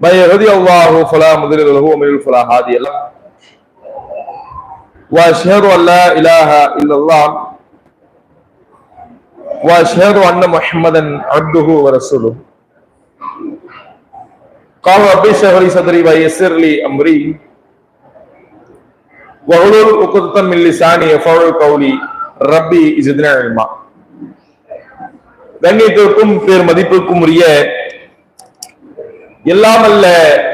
من يهدي الله فلا مضل له ومن يضلل فلا هادي له واشهد ان لا اله الا الله واشهد ان محمدا عبده ورسوله قال رب اشرح لي صدري ويسر لي امري وحلول عقدة من لساني يفعل قولي ரப்பி இசுதினா இல்மா கண்ணியத்திற்கும் பேர் மதிப்பிற்கும் உரிய எல்லாம் அல்ல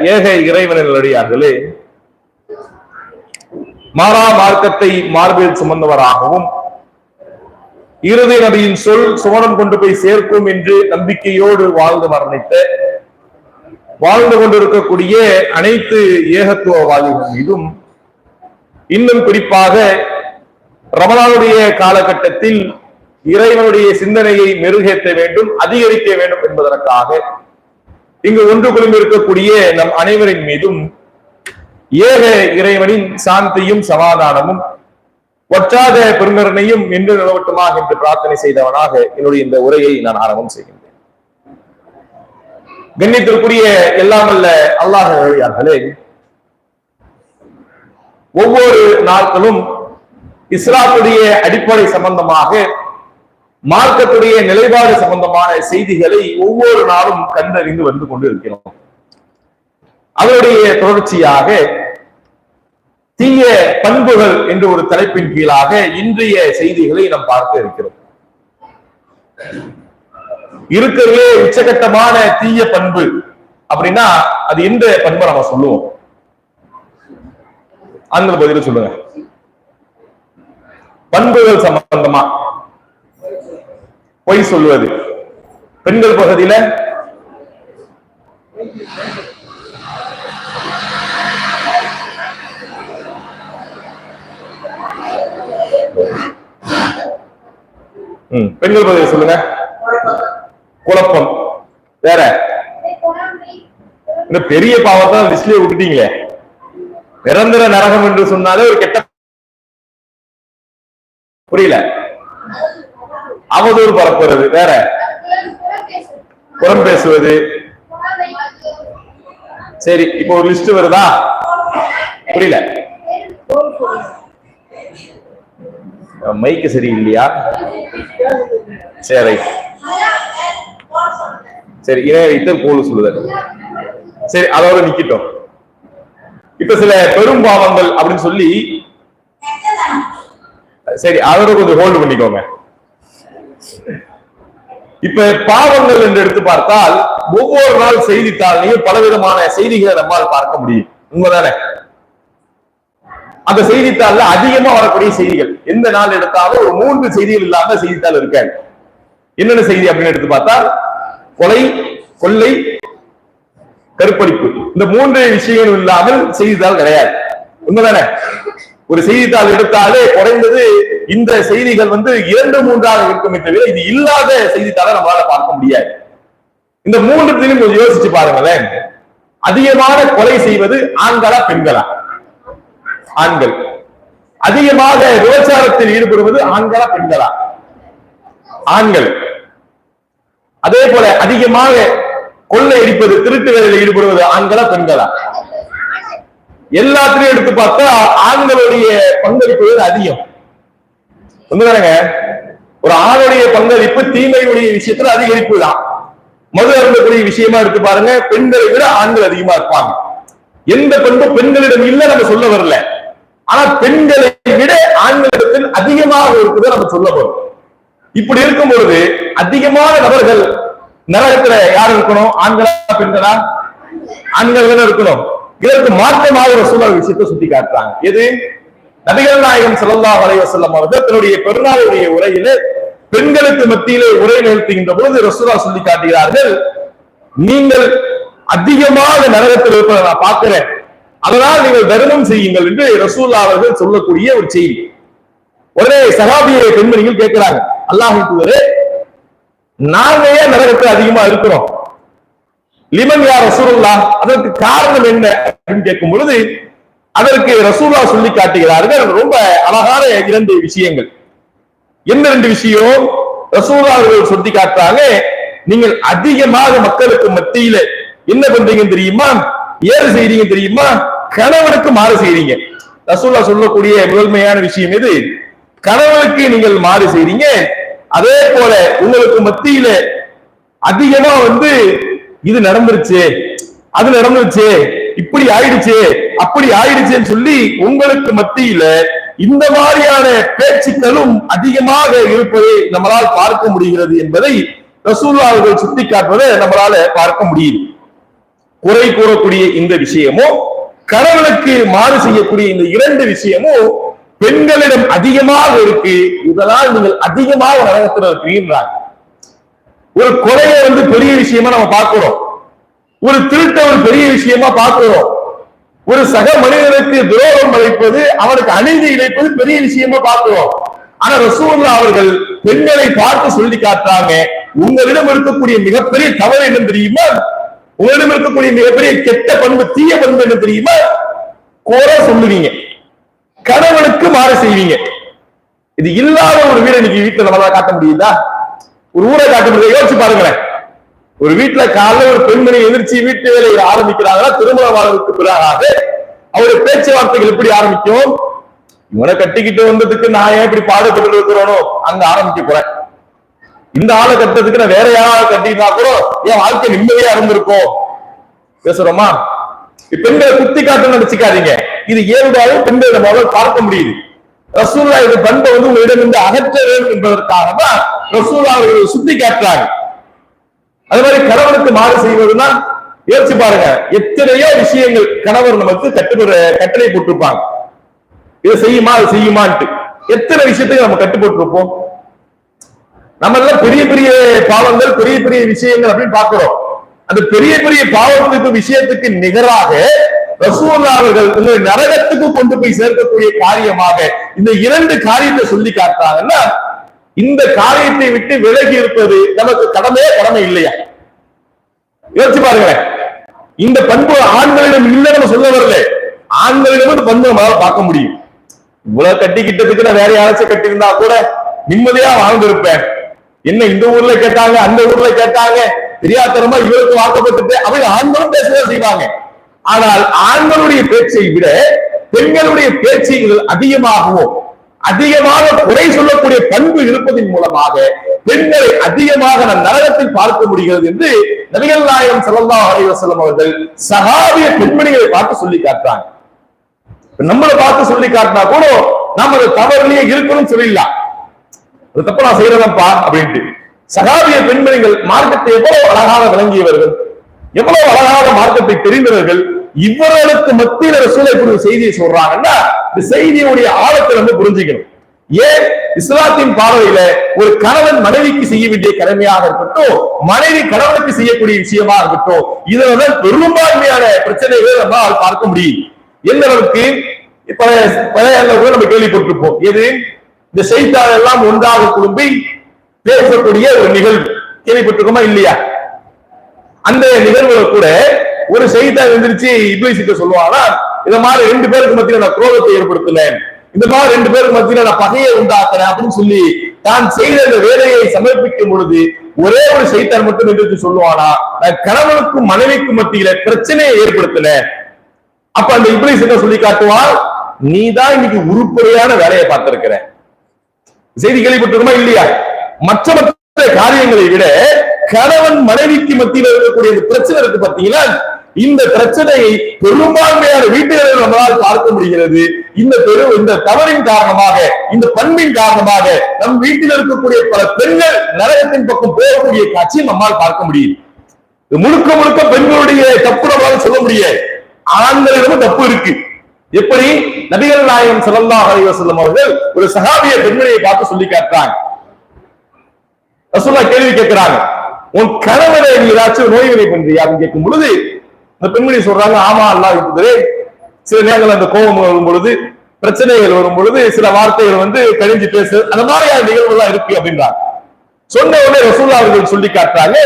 ஏக இறைவனின் மாறா மார்க்கத்தை மார்பில் சுமந்தவராகவும் இறுதி நபியின் சொல் சுவனம் கொண்டு போய் சேர்க்கும் என்று நம்பிக்கையோடு வாழ்ந்து மரணித்த வாழ்ந்து கொண்டிருக்கக்கூடிய அனைத்து ஏகத்துவவாதிகள் மீதும் இன்னும் குறிப்பாக ரமலானுடைய காலகட்டத்தில் இறைவனுடைய சிந்தனையை மெருகேற்ற வேண்டும் அதிகரிக்க வேண்டும் என்பதற்காக இங்கு ஒன்று குழுமி இருக்கக்கூடிய நம் அனைவரின் மீதும் ஏக இறைவனின் சாந்தியும் சமாதானமும் ஒற்றாத பெருமரனையும் என்று நிலவட்டுமாக என்று பிரார்த்தனை செய்தவனாக என்னுடைய இந்த உரையை நான் ஆரம்பம் செய்கின்றேன். கண்ணியத்திற்குரிய எல்லாமல்ல அல்லாஹ் வழியார்களே ஒவ்வொரு நாட்களும் இஸ்லாத்துடைய அடிப்படை சம்பந்தமாக மார்க்கத்துடைய நிலைப்பாடு சம்பந்தமான செய்திகளை ஒவ்வொரு நாளும் கண்டறிந்து வந்து கொண்டு இருக்கிறோம் அதனுடைய தொடர்ச்சியாக தீய பண்புகள் என்ற ஒரு தலைப்பின் கீழாக இன்றைய செய்திகளை நாம் பார்க்க இருக்கிறோம். இருக்கிறதுலே உச்சகட்டமான தீய பண்பு அப்படின்னா அது எந்த பண்பை நம்ம சொல்லுவோம்? அந்த பதில சொல்லுங்க. பண்புகள் சம்பந்தமா. பொய் சொல்லுவது. பெண்கள் பகுதியில பெண்கள் பகுதியில் சொல்லுங்க. குழப்பம். வேற? இந்த பெரிய பாவத்தை லிஸ்ட்லயே விட்டுட்டீங்களே. நிரந்தர நரகம் என்று சொன்னாலே ஒரு கெட்ட புரியல. அவதூறு பரப்புறது வேற? புறம் பேசுவது. சரி இப்போ ஒரு லிஸ்ட் வருதா? புரியல. மைக்கு சரி இல்லையா சரி சரி இணைய வைத்து போல் சொல்லுதல். சரி அதோட நிக்கிட்டோம். இப்ப சில பெரும் பாவங்கள் அப்படின்னு சொல்லி சரி அதோட கொஞ்சம் ஹோல்டு பண்ணிக்கோங்க. இப்ப பாவங்கள் என்று எடுத்து பார்த்தால் ஒவ்வொரு நாள் செய்தித்தாளையும் பலவிதமான செய்திகளை நம்மால் பார்க்க முடியும். உண்மைதானே? அந்த செய்தித்தாள்ல அதிகமா வரக்கூடிய செய்திகள். எந்த நாள் எடுத்தாலும் ஒரு மூன்று செய்திகள் இல்லாத செய்தித்தாள் இருக்காது என்னென்ன செய்தி அப்படின்னு எடுத்து பார்த்தா கொலை கொள்ளை கருப்படிப்பு. இந்த மூன்று விஷயங்கள் இல்லாமல் செய்தித்தாள் கிடையாது. உண்மைதானே? ஒரு செய்தித்தாள் எடுத்தாலே குறைந்தது இந்த செய்திகள் வந்து இரண்டு மூன்றாக இருக்குமே தவிர இது இல்லாத செய்தித்தாளை நம்மளால பார்க்க முடியாது. இந்த மூன்றுத்திலும் கொஞ்சம் யோசிச்சு பாருங்களேன். அதிகமான கொலை செய்வது ஆண்களா பெண்களா? ஆண்கள். அதிகமாக விபச்சாரத்தில் ஈடுபடுவது ஆண்களா பெண்களா? ஆண்கள். அதே போல அதிகமாக கொள்ளை அடிப்பது திருட்டு வேலையில் ஈடுபடுவது ஆண்களா பெண்களா? எல்லாத்திலையும் எடுத்து பார்த்தா ஆண்களுடைய பங்களிப்பு அதிகம். ஒரு ஆணுடைய பங்களிப்பு தீமையுடைய விஷயத்துல அதிகரிப்பு தான் மது அருந்தக்கூடிய விஷயமா எடுத்து பாருங்க பெண்களை விட ஆண்கள் அதிகமா இருப்பாங்க. எந்த பண்பும் பெண்களிடம் இல்ல நம்ம சொல்ல வரல. ஆனா பெண்களை விட ஆண்களிடத்தில் அதிகமாக இருக்குதை நம்ம சொல்ல போறோம். இப்படி இருக்கும் பொழுது அதிகமான நபர்கள் நரகத்துல யார் இருக்கணும்? ஆண்களா பெண்களா? ஆண்கள் தானே இருக்கணும். இதற்கு மாற்றமாக ஒரு சூழல் விஷயத்தை சுட்டி காட்டுறாங்க. எது? நபிகள் நாயகம் ஸல்லல்லாஹு அலைஹி செல்லம் அவர்கள் தன்னுடைய பெருநாளுடைய உரையிலே பெண்களுக்கு மத்தியிலே உரை நிகழ்த்துகின்ற பொழுது ரசூலா சொல்லி காட்டுகிறார்கள் நீங்கள் அதிகமாக நரகத்தில் இருப்பதை நான் பார்க்கிறேன். அதனால் நீங்கள் தருணம் செய்யுங்கள் என்று ரசூல்லா அவர்கள் சொல்லக்கூடிய ஒரு செய்தி. உடனே சகாபிய பெண்மணிகள் கேட்கிறாங்க அல்லாஹ் தூதரே நாங்க ஏன் நரகத்தில் அதிகமா இருக்கிறோம். லிமன் யார் ரசூலுல்லா அதற்கு காரணம் என்ன அப்படின்னு கேட்கும் பொழுது அதற்கு ரசூல்லா சொல்லி காட்டுகிறார்கள் ரொம்ப அழகான இரண்டு விஷயங்கள். என்ன ரெண்டு விஷயம்? ரசூல்லா அவர்கள் சொல்லி காட்டுறாங்க நீங்கள் அதிகமாக மக்களுக்கு மத்தியில என்ன பண்றீங்க தெரியுமா? ஏறு செய்றீங்க தெரியுமா? கணவனுக்கு மாறு செய்றீங்க. ரசூல்லா சொல்லக்கூடிய முதன்மையான விஷயம் எது? கணவனுக்கு நீங்கள் மாறு செய்றீங்க. அதே போல உங்களுக்கு மத்தியில அதிகமா வந்து இது நடந்துருச்சு அது நடந்துருச்சு இப்படி ஆயிடுச்சு அப்படி ஆயிடுச்சுன்னு சொல்லி உங்களுக்கு மத்தியில இந்த மாதிரியான பேச்சுக்களும் அதிகமாக இருப்பதை நம்மளால் பார்க்க முடிகிறது என்பதை ரசூல்லா அவர்கள் சுட்டிக்காட்டுவதை நம்மளால பார்க்க முடியுது. குறை கூறக்கூடிய இந்த விஷயமும் கணவனுக்கு மாறு செய்யக்கூடிய இந்த இரண்டு விஷயமும் பெண்களிடம் அதிகமாக இருக்கு. இதனால் நீங்கள் அதிகமாக நரகத்தில் இருக்கிறீர்கள் ஒரு கொலையை வந்து பெரிய விஷயமா நம்ம பார்க்கிறோம். ஒரு திருட்ட ஒரு பெரிய விஷயமா பார்க்கிறோம். ஒரு சக மனிதனுக்கு துரோகம் அழைப்பது அவனுக்கு அணிந்து இழைப்பது பெரிய விஷயமா பார்க்கிறோம். ஆனா ரசூல்லா அவர்கள் பெண்களை பார்த்து சொல்லி காட்டுறாங்க உங்களிடம் இருக்கக்கூடிய மிகப்பெரிய தவறு என்ன தெரியுமா? உங்களிடம் இருக்கக்கூடிய மிகப்பெரிய கெட்ட பண்பு தீய பண்பு என்ன தெரியுமா? கோரா சொல்லுவீங்க. கணவனுக்கு மாற செய்வீங்க. இது இல்லாத ஒரு வீரனுக்கு வீட்டுல நம்மளால காட்ட முடியுதா? ஒரு ஊரை காட்ட முடியுதா யோசிச்சு பாருங்களேன். ஒரு வீட்டுல காலைல ஒரு பெண்மணி எதிர்ச்சி வீட்டு வேலையை ஆரம்பிக்கிறாங்கன்னா திருமண வாழ்வுக்கு பிறகாக அவருடைய பேச்சுவார்த்தைகள் எப்படி ஆரம்பிக்கும்? இவனை கட்டிக்கிட்டு வந்ததுக்கு நான் ஏன் இப்படி பாடுபட்டு இருக்கிறோனோ அங்க ஆரம்பிக்க போறேன். இந்த ஆளை கட்டுறதுக்கு நான் வேற யாராவது கட்டினா கூட என் வாழ்க்கை நிம்மதியா இருந்திருக்கும். பேசுறோமா? பெண்களை குத்தி காட்டு நினைச்சுக்காதீங்க. இது இயல்பாக பெண்களை நம்மளால பார்க்க முடியுது. ரசூல்லாவுடைய பண்பை வந்து உங்களிடமிருந்து அகற்ற வேண்டும் என்பதற்காக தான் ரசூல்லா அவர்கள் சுத்தி காட்டுறாங்க. அது மாதிரி கணவனுக்கு மாறு செய்வதுன்னா யோசிச்சு பாருங்க. எத்தனையோ விஷயங்கள் கணவர் நமக்கு கட்டுப்படுற கட்டளை போட்டிருப்பாங்க. இதை செய்யுமா அது செய்யுமான்ட்டு. எத்தனை விஷயத்தையும் நம்ம கட்டுப்பட்டிருப்போம்? நம்ம எல்லாம் பெரிய பெரிய பாவங்கள் பெரிய பெரிய விஷயங்கள் அப்படின்னு பாக்குறோம் அந்த பெரிய பெரிய பாவங்களுக்கு விஷயத்துக்கு நிகராக ரசூல்லா அவர்கள் உங்களை நரகத்துக்கு கொண்டு போய் சேர்க்கக்கூடிய காரியமாக இந்த இரண்டு காரியத்தை சொல்லி காட்டுறாங்கன்னா இந்த காரியத்தை விட்டு விலகி இருப்பது நமக்கு கடமையே கடமை இல்லையா? யோசிச்சு பாருங்களேன். இந்த பண்பு ஆண்களிடம் இல்லை நம்ம சொல்ல வரல. ஆண்களிடம் இந்த பண்பு நம்மளால பார்க்க முடியும். இவ்வளவு கட்டிக்கிட்டதுக்கு நான் வேற யாராச்சும் கட்டியிருந்தா கூட நிம்மதியா வாழ்ந்திருப்பேன். என்ன இந்த ஊர்ல கேட்டாங்க அந்த ஊர்ல கேட்டாங்க தெரியாதனமா இவருக்கு வாக்கப்பட்டுட்டு அவங்க ஆண்களும் பேசதான் செய்வாங்க. ஆனால் ஆண்களுடைய பேச்சை விட பெண்களுடைய பேச்சைகள் இதில் அதிகமாகவும் அதிகமாக குறை சொல்லக்கூடிய பண்பு இருப்பதன் மூலமாக பெண்களை அதிகமாக நம் நரகத்தில் பார்க்க முடிகிறது என்று நபிகள் நாயகம் ஸல்லல்லாஹு அலைஹி அவர்கள் சகாவிய பெண்மணிகளை பார்த்து சொல்லி காட்டுறாங்க. நம்மளை பார்த்து சொல்லி காட்டினா கூட நாம அது தவறுலயே இருக்கணும்னு சொல்லிடலாம். அது தப்பு நான் செய்யறதப்பா அப்படின்ட்டு. சகாவிய பெண்மணிகள் மார்க்கத்தை எவ்வளவு அழகாக விளங்கியவர்கள் எவ்வளவு அழகாக மார்க்கத்தை தெரிந்தவர்கள் இவர்களுக்கு மத்தியில் ரசூலை இப்படி ஒரு செய்தியை சொல்றாங்கன்னா இந்த செய்தியுடைய ஆழத்தை வந்து புரிஞ்சுக்கணும். ஏன்? இஸ்லாத்தின் பார்வையில ஒரு கணவன் மனைவிக்கு செய்ய வேண்டிய கடமையாக இருக்கட்டும் மனைவி கணவனுக்கு செய்யக்கூடிய விஷயமா இருக்கட்டும் இதுல பெரும்பான்மையான பிரச்சனைகளை நம்மால் பார்க்க முடியும். எந்த அளவுக்கு? பழைய கூட நம்ம கேள்விப்பட்டிருப்போம். எது? இந்த செய்தித்தாள் எல்லாம் ஒன்றாக குழும்பி பேசக்கூடிய ஒரு நிகழ்வு. கேள்விப்பட்டிருக்கோமா? இல்லையா? அந்த நிகழ்வுல கூட ஒரு செய்தித்தாள் எந்திரிச்சு இப்ளிசிட்ட சொல்லுவானா இந்த மாதிரி ரெண்டு பேருக்கு மத்தியில நான் குரோதத்தை ஏற்படுத்தினேன் இந்த மாதிரி ரெண்டு பேருக்கு மத்தியில நான் பகையை உண்டாக்குறேன் அப்படின்னு சொல்லி தான் செய்த அந்த வேலையை சமர்ப்பிக்கும் பொழுது ஒரே ஒரு செய்தித்தாள் மட்டும் எந்திரிச்சு சொல்லுவானா நான் கணவனுக்கும் மனைவிக்கும் மத்தியில பிரச்சனையை ஏற்படுத்தினேன் அப்ப அந்த இப்ளீஸ் என்ன சொல்லி காட்டுவான் நீ தான் இன்னைக்கு உருப்படியான வேலையை பார்த்திருக்கிற. செய்தி கேள்விப்பட்டிருக்குமா? இல்லையா? மற்ற மற்ற காரியங்களை விட கணவன் மனைவிக்கு மத்தியில் இருக்கக்கூடிய இந்த பிரச்சனை இருக்கு பாத்தீங்கன்னா இந்த பிரச்சனையை பெரும்பான்மையான வீட்டுகளில் நம்மளால் பார்க்க முடிகிறது. இந்த பெரு இந்த தவறின் காரணமாக இந்த பண்பின் காரணமாக நம் வீட்டில் இருக்கக்கூடிய பல பெண்கள் நரகத்தின் பக்கம் போகக்கூடிய காட்சியை நம்மால் பார்க்க முடியுது முழுக்க முழுக்க பெண்களுடைய தப்பு நம்மளால சொல்ல முடியாது. ஆண்களிடமும் தப்பு இருக்கு. எப்படி? நபிகள் நாயகம் ஸல்லல்லாஹு அலைஹி செல்லும் அவர்கள் ஒரு சகாபிய பெண்மணியை பார்த்து சொல்லி காட்டுறாங்க. ரசூல்லா கேள்வி கேட்கிறாங்க. உன் கணவரை நீ ஏதாச்சும் நோய்வினை பண்றியா அப்படின்னு கேட்கும் பொழுது அந்த பெண்மணி சொல்றாங்க ஆமா அல்லாஹ் இருக்குது சில நேரங்கள் அந்த கோபம் வரும் பொழுது பிரச்சனைகள் வரும் பொழுது சில வார்த்தைகள் வந்து கழிஞ்சு பேசு அந்த மாதிரியான நிகழ்வுலாம் இருக்கு அப்படின்றாங்க. சொன்ன உடனே ரசூல்லா அவர்கள் சொல்லி காட்டுறாங்க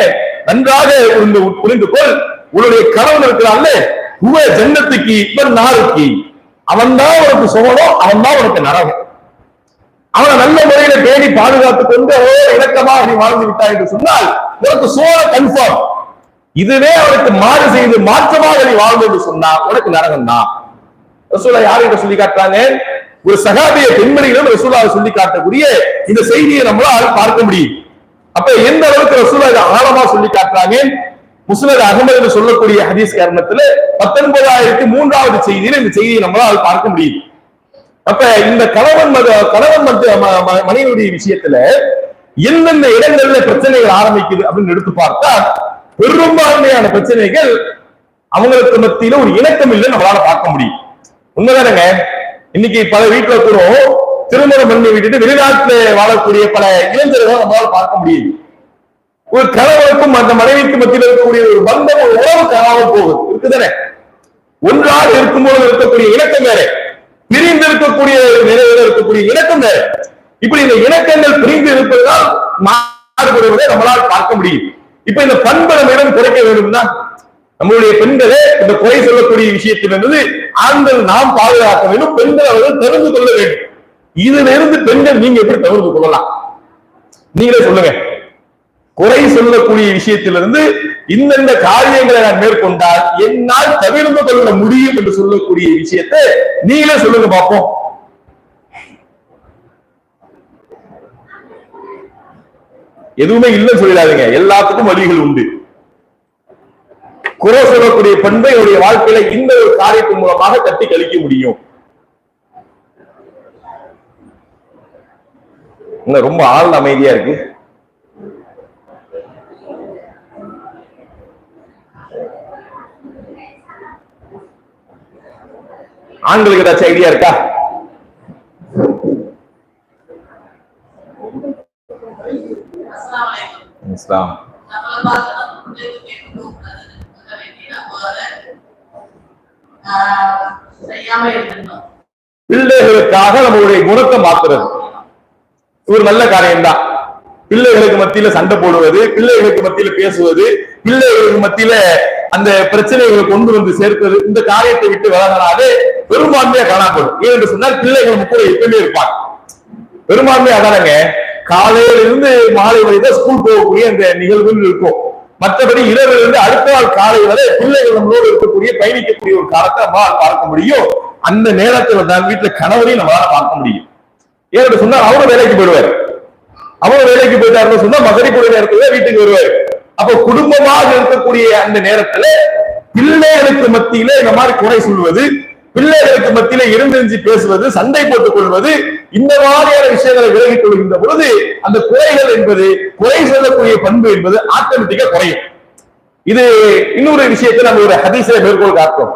நன்றாக புரிந்து புரிந்து கொள். உன்னுடைய கணவன் இருக்கிறான்ல உவ ஜன்னத்துக்கு இவன் நாருக்கு அவன் தான் உனக்கு சோழம் அவன் தான் உனக்கு நரகம் அவனை நல்ல முறையில பேணி பாதுகாத்துக் கொண்டு ஓ இணக்கமாக நீ வாழ்ந்து விட்டாய் என்று சொன்னால் உனக்கு சோழ கன்ஃபார்ம் இதுவே அவனுக்கு மாறு செய்து மாற்றமாக நீ வாழ்ந்து என்று சொன்னா உனக்கு நரகம் தான் ரசூலா யார்கிட்ட சொல்லி காட்டுறாங்க? ஒரு சகாபிய பெண்மணிகளும் ரசூலா சொல்லி காட்டக்கூடிய இந்த செய்தியை நம்மளால பார்க்க முடியும். அப்ப எந்த அளவுக்கு ரசூலா இதை ஆழமா சொல்லி காட்டுறாங்க? முஸ்லர் அகமது என்று சொல்லக்கூடிய ஹதீஸ் காரணத்துல பத்தொன்பதாயிரத்தி மூன்றாவது செய்தியில இந்த செய்தியை நம்மளால் பார்க்க முடியும். அப்ப இந்த கணவன் மத- கணவன் மத்த- ம- மனைவியுடைய விஷயத்துல எந்தெந்த இடங்கள்ல பிரச்சனைகள் ஆரம்பிக்குது அப்படின்னு எடுத்து பார்த்தா பெரும்பான்மையான பிரச்சனைகள். அவங்களுக்கு மத்தியில ஒரு இணக்கம் இல்லை நம்மளால பார்க்க முடியும். உண்மைதானங்க? இன்னைக்கு பல வீட்டுல கூட திருமணம் பண்ணி விட்டுட்டு வெளிநாட்டுல வாழக்கூடிய பல இளைஞர்களை நம்மளால பார்க்க முடியுது. ஒரு கணவனுக்கும் அந்த மனைவிக்கு மத்தியில் இருக்கக்கூடிய ஒரு பந்தம் ஒரு உறவு காணாமல் போகுது. இருக்குதானே? ஒன்றாக இருக்கும்போது இருக்கக்கூடிய இணக்கம் வேற. பிரிந்து இருக்கக்கூடிய நிலையில இருக்கக்கூடிய இணக்கம் வேற. இப்படி இந்த இணக்கங்கள் பிரிந்து இருப்பதுதான் மாறுபடுவதை நம்மளால் பார்க்க முடியும். இப்ப இந்த பண்பை நம்மிடம் குறைக்க வேண்டும்னா நம்மளுடைய பெண்களே இந்த குறை சொல்லக்கூடிய விஷயத்திலிருந்து ஆண்கள் நாம் பாதுகாக்க வேண்டும் பெண்கள் அவர்கள் தெரிந்து கொள்ள வேண்டும். இதுல இருந்து பெண்கள் நீங்க எப்படி தவிர்த்து கொள்ளலாம்? நீங்களே சொல்லுங்க. குறை சொல்லக்கூடிய விஷயத்திலிருந்து இந்தந்த காரியங்களை நான் மேற்கொண்டால் என்னால் தவிர்த்து கொள்ள முடியும் என்று சொல்லக்கூடிய விஷயத்தை நீங்களே சொல்லுங்க பார்ப்போம். எதுவுமே இல்லைன்னு சொல்லிடாதீங்க. எல்லாத்துக்கும் வழிகள் உண்டு. குறை சொல்லக்கூடிய பண்பை என்னுடைய வாழ்க்கையில இந்த ஒரு காரியத்தின் மூலமாக தட்டி கழிக்க முடியும். ரொம்ப ஆள் அமைதியா இருக்கு. ஆண்களுக்கு ஏதாச்சும் ஐடியா இருக்கா? இஸ்லாம். பிள்ளைகளுக்காக நம்மளுடைய குணத்தை மாத்துறது. ஒரு நல்ல காரியம்தான். பிள்ளைகளுக்கு மத்தியில சண்டை போடுவது பிள்ளைகளுக்கு மத்தியில பேசுவது பிள்ளைகளுக்கு மத்தியில அந்த பிரச்சனைகளை கொண்டு வந்து சேர்ப்பது இந்த காரியத்தை விட்டு விலகினாலே பெரும்பான்மையா காணப்படும். ஏன் என்று சொன்னால் பிள்ளைகள் கூட எப்பவுமே இருப்பாங்க. பெரும்பான்மையா அதானங்க காலையில இருந்து மாலை வரை தான் ஸ்கூல் போகக்கூடிய அந்த நிகழ்வுகள் இருக்கும். மற்றபடி இரவுல இருந்து அடுத்த நாள் காலை வரை பிள்ளைகள் நம்மளோடு இருக்கக்கூடிய பயணிக்கக்கூடிய ஒரு காலத்தை நம்மளால் பார்க்க முடியும். அந்த நேரத்துல தான் வீட்டுல கணவரையும் நம்மளால பார்க்க முடியும். ஏன்னு சொன்னா அவரும் வேலைக்கு போயிடுவாரு. அவரும் வேலைக்கு போயிட்டாருன்னு சொன்னா மகரிப்புடைய நேரத்துல வீட்டுக்கு வருவாரு. அப்ப குடும்பமாக இருக்கக்கூடிய அந்த நேரத்துல பிள்ளைகளுக்கு மத்தியில இந்த மாதிரி குறை சொல்வது பிள்ளைகளுக்கு மத்தியில இருந்தெஞ்சி பேசுவது சண்டை போட்டுக் கொள்வது இந்த மாதிரியான விஷயங்களை விலகிக் கொள்கின்ற பொழுது அந்த குறைகள் என்பது குறை சொல்லக்கூடிய பண்பு என்பது ஆட்டோமேட்டிக்கா குறையும். இது இன்னொரு விஷயத்தை நம்ம ஒரு ஹதீசில மேற்கோள் காட்டுறோம்.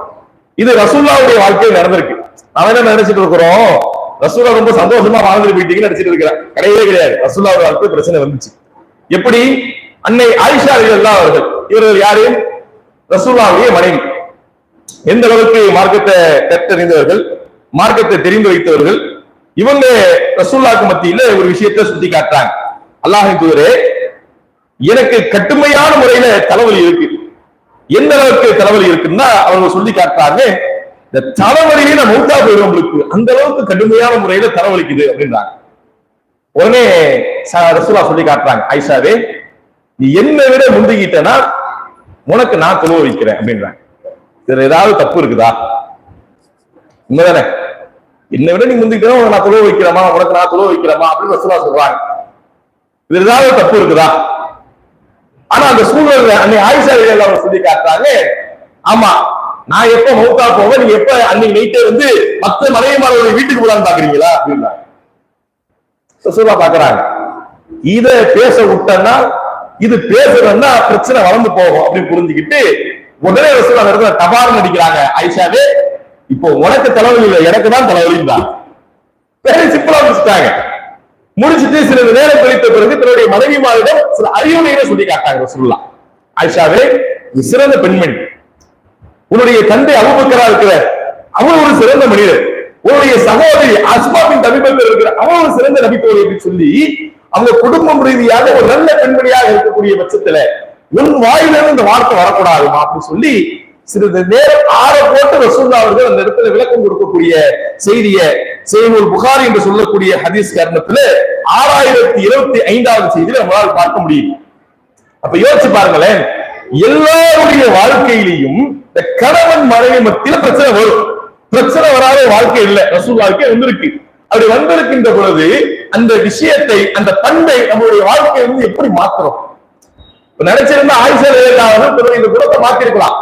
இது ரசூல்லாவுடைய வாழ்க்கையில் நடந்திருக்கு. அவன் என்ன நினைச்சிட்டு இருக்கிறோம்? ரசூலா ரொம்ப சந்தோஷமா வாழ்ந்துட்டு போயிட்டீங்கன்னு நினைச்சிட்டு இருக்கிறான் கிடையவே கிடையாது. ரசூல்லாவோட வாழ்க்கை பிரச்சனை வந்துச்சு. எப்படி? அன்னை ஆயிஷா அலிகல்லா அவர்கள். இவர்கள் யாரு? ரசூல்லாவுடைய மனைவி. எந்த அளவுக்கு மார்க்கத்தை கற்றறிந்தவர்கள் மார்க்கத்தை தெரிந்து வைத்தவர்கள் இவங்க ரசூல்லாக்கு மத்தியில ஒரு விஷயத்த சுட்டி காட்டுறாங்க. அல்லாஹின் தூதரே எனக்கு கட்டுமையான முறையில தலைவலி இருக்கு. எந்த அளவுக்கு தலைவலி இருக்குன்னா அவங்க சொல்லி காட்டுறாங்க இந்த தலைவலியில நான் போயிடும் உங்களுக்கு. அந்த அளவுக்கு கடுமையான முறையில தலைவலிக்குது அப்படின்றாங்க. உடனே ச- ரசூலா சொல்லி காட்டுறாங்க ஐஷாவே நீ என்னை விட முந்திக்கிட்டனா உனக்கு நான் தொழுவ வைக்கிறேன் அப்படின்றாங்க. இதுல ஏதாவது தப்பு இருக்குதா? உண்மைதானே? என்னை விட நீ முந்திக்கிட்டா நான் தொழுவ வைக்கிறமா உனக்கு நான் தொழுவ வைக்கிறேமா அப்படின்னு ரசூலா சொல்றாங்க. இதுல ஏதாவது தப்பு இருக்குதா? ஆனா அந்த சூழல்ல அன்னை ஆயிஷா ரலியல்லாஹு அன்ஹா சொல்லி காட்டுறாங்க ஆமா நான் எப்ப மௌத்தா போவேன் நீங்க எப்ப அன்னைக்கு நைட்டே வந்து மத்த மனைவிமாரோட வீட்டுக்கு போலான்னு பாக்குறீங்களா? அப்படின்னா. ரசூலா பாக்குறாங்க. இத பேச விட்டேன்னா இது பேசுறதுன்னா பிரச்சனை வளர்ந்து போகும் அப்படின்னு புரிஞ்சுக்கிட்டு உடனே ரசூலா அந்த இடத்துல தபார் அடிக்கிறாங்க ஆயிஷாவே இப்போ உனக்கு தலைவலி இல்லை எனக்கு தான் தலைவலின்றாங்க வெரி சிம்பிளா முடிச்சுட்டாங்க. முடிச்சுட்டு சிறிது நேரம் கழித்த பிறகு தன்னுடைய மனைவிமாரிடம் சில அறிவுரைகளை சொல்லி காட்டாங்க ரசூல்லா ஆயிஷாவே நீ சிறந்த பெண்மணி. உன்னுடைய தந்தை அபூபக்கரா இருக்கிற அவன் ஒரு சிறந்த மனிதர். உன்னுடைய சகோதரி அஸ்மாவின் தபிபக்கர் இருக்கிற அவன் ஒரு சிறந்த நபித்தோழி என்று சொல்லி அவங்க குடும்பம் ரீதியாக ஒரு நல்ல பெண்மணியாக இருக்கக்கூடிய பட்சத்துல உன் வாயிலிருந்து இந்த வார்த்தை வரக்கூடாதுமா அப்படின்னு சொல்லி சிறிது நேரம் ஆற போட்டு ரசூல்லா அவர்கள் அந்த இடத்துல விளக்கம் கொடுக்கக்கூடிய செய்திய செய்முல் புகாரி என்று சொல்லக்கூடிய ஹதீஸ் கர்ணத்துல ஆறாயிரத்தி இருபத்தி ஐந்தாவது செய்தியில நம்மளால் பார்க்க முடியும் அப்ப யோசிச்சு பாருங்களேன் எல்லாருடைய வாழ்க்கையிலையும் இந்த கணவன் மனைவி மத்தியில பிரச்சனை வரும். பிரச்சனை வராத வாழ்க்கை இல்ல. ரசூல்லாவுக்கே வந்திருக்கு. அப்படி வந்திருக்கின்ற பொழுது அந்த விஷயத்தை அந்த பண்பை நம்மளுடைய வாழ்க்கையை வந்து எப்படி மாத்துறோம்? நினைச்சிருந்த ஆயுஷா பிறகு இந்த குணத்தை மாத்திருக்கலாம்.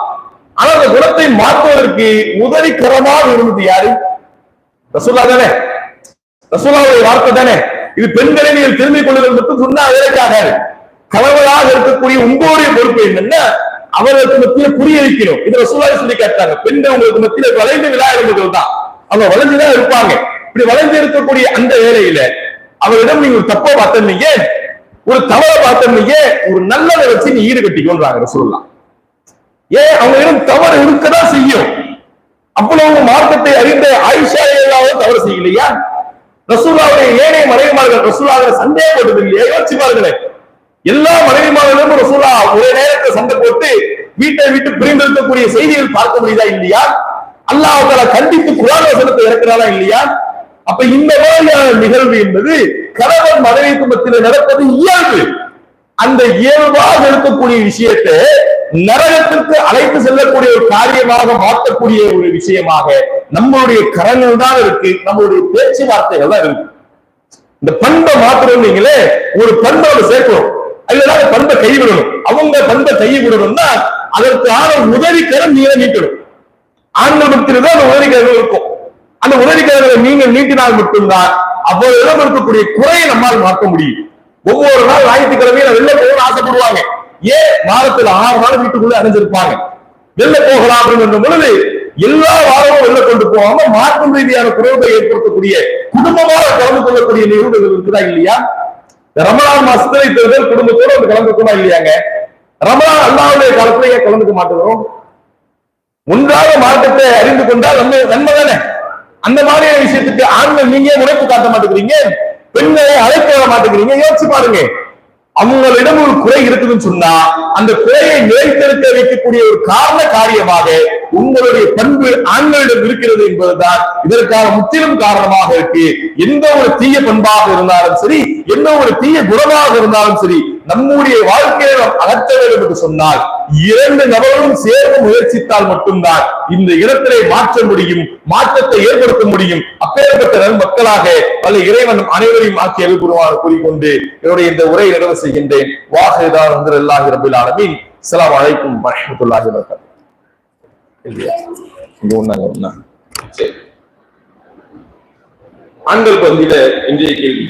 ஆனா அந்த குணத்தை மாற்றுவதற்கு உதவிகரமாக இருந்தது யாரு? ரசூல்லா தானே. ரசூல்லாவுடைய வார்த்தை தானே. இது பெண்களை நீங்கள் திரும்பிக் கொள்ளுங்கள் மட்டும் சொன்னா அதற்காக கணவராக இருக்கக்கூடிய உங்களுடைய பொறுப்பு என்னன்னா அவர்களுக்கு மத்தியில புரிய வைக்கணும் இது ரசூலாவை சொல்லி கேட்டாங்க பெண்கள் உங்களுக்கு மத்தியில வளைந்து விழா இருந்தவர்கள் தான். அவங்க வளைஞ்சுதான் இருப்பாங்க. இப்படி வளைந்து இருக்கக்கூடிய அந்த வேலையில அவரிடம் நீங்க ஒரு தப்பை பார்த்தீங்க ஒரு தவறை பார்த்தீங்க ஒரு நல்லதை வச்சு நீ ஈடு கட்டிக்கோன்றாங்க ரசூல்லா ஏன்? அவங்களிடம் தவறு இருக்கதான் செய்யும். அவ்வளவு மார்க்கத்தை அறிந்த ஆயிஷா ஏதாவது தவறு செய்யலையா? ரசூலாவுடைய ஏனைய மனைவிமார்கள் ரசூலாவை சந்தேகப்பட்டது இல்லையா யோசிச்சு பாருங்களேன் எல்லா மனைவிமார்களும் ரசூலா ஒரே நேரத்தில் சண்டை போட்டு வீட்டை விட்டு பிரிந்திருக்கக்கூடிய செய்திகள் பார்க்க முடியுதா இல்லையா? அல்லாஹ் கண்டித்து குரான் வசனத்தை இறக்கிறாரா இல்லையா? அப்ப இந்த மாதிரியான நிகழ்வு என்பது கணவன் மனைவி குடும்பத்தில் நடப்பது இயல்பு. அந்த இயல்பாக இருக்கக்கூடிய விஷயத்தை நரகத்திற்கு அழைத்து செல்லக்கூடிய ஒரு காரியமாக மாற்றக்கூடிய ஒரு விஷயமாக நம்மளுடைய கரங்கள் தான் இருக்கு நம்மளுடைய பேச்சுவார்த்தைகள் தான் இருக்கு. இந்த பண்பை மாத்திரம் நீங்களே ஒரு பண்பை சேர்க்கணும் இல்லைன்னா பண்பை கைவிடணும். அவங்க பண்பை கைவிடணும்னா அதற்கான உதவிக்கரம் நீங்க நீட்டணும். ஆண்கள் தான் அந்த கரம் இருக்கும். அந்த உதவிக்கரங்களை நீங்கள் நீட்டினால் மட்டும்தான் அவ்வளவு இடம் இருக்கக்கூடிய குறையை நம்மால் மாற்ற முடியும். ஒவ்வொரு நாள் ஞாயிற்றுக்கிழமையில வெளில போகணும்னு ஆசைப்படுவாங்க. ஏன்? வாரத்தில் ஆறு நாள் வீட்டுக்குள்ள அணிஞ்சிருப்பாங்க வெளில போகலாம் அப்படின்னு பொழுது எல்லா வாரமும் வெளில கொண்டு போகாம மாற்றம் ரீதியான குறைவுகளை ஏற்படுத்தக்கூடிய குடும்பமாக கலந்து கொள்ளக்கூடிய நிகழ்வுகள் இருக்குதா இல்லையா? ரமலான் மாசத்துல இத்தனை குடும்பத்தோட வந்து கலந்துக்கணும் இல்லையாங்க? ரமலான் அல்லாவுடைய காலத்திலேயே கலந்துக்க மாட்டோம். ஒன்றாக மார்க்கத்தை அறிந்து கொண்டால் நன்மை நன்மை தானே? அந்த மாதிரியான விஷயத்துக்கு ஆண்கள் நீங்க ஏன் காட்ட மாட்டேங்கிறீங்க? பெண்களை அழைக்க வர மாட்டேங்கிறீங்க? யோசிச்சு பாருங்க. அவங்களிடம் ஒரு குறை இருக்குதுன்னு சொன்னா அந்த குறையை நிலைத்திருக்க வைக்கக்கூடிய ஒரு காரண காரியமாக உங்களுடைய பண்பு ஆண்களிடம் இருக்கிறது என்பதுதான். இதற்கான முற்றிலும் காரணமாக இருக்கு. எந்த ஒரு தீய பண்பாக இருந்தாலும் சரி எந்த ஒரு தீய குணமாக இருந்தாலும் சரி நம்முடைய வாழ்க்கையை நாம் அகற்ற வேண்டும் என்று சொன்னால் இரண்டு நபர்களும் சேர்ந்து முயற்சித்தால் மட்டும்தான் இந்த இடத்திலே மாற்ற முடியும் மாற்றத்தை ஏற்படுத்த முடியும். அப்பேற்பட்ட மக்களாக பல இறைவன் அனைவரையும் ஆக்கி எழுப்புருவார் கூறிக்கொண்டு என்னுடைய இந்த உரை நிறைவு செய்கின்றேன். வாஹிதான் வந்து அல்லாஹி ரபில் ஆலமீன். அஸ்ஸலாமு அலைக்கும் வரஹ்மத்துல்லாஹி வபரகாத்துஹு. சரி. ஆண்கள் பந்தியில இன்றைய கேள்வி.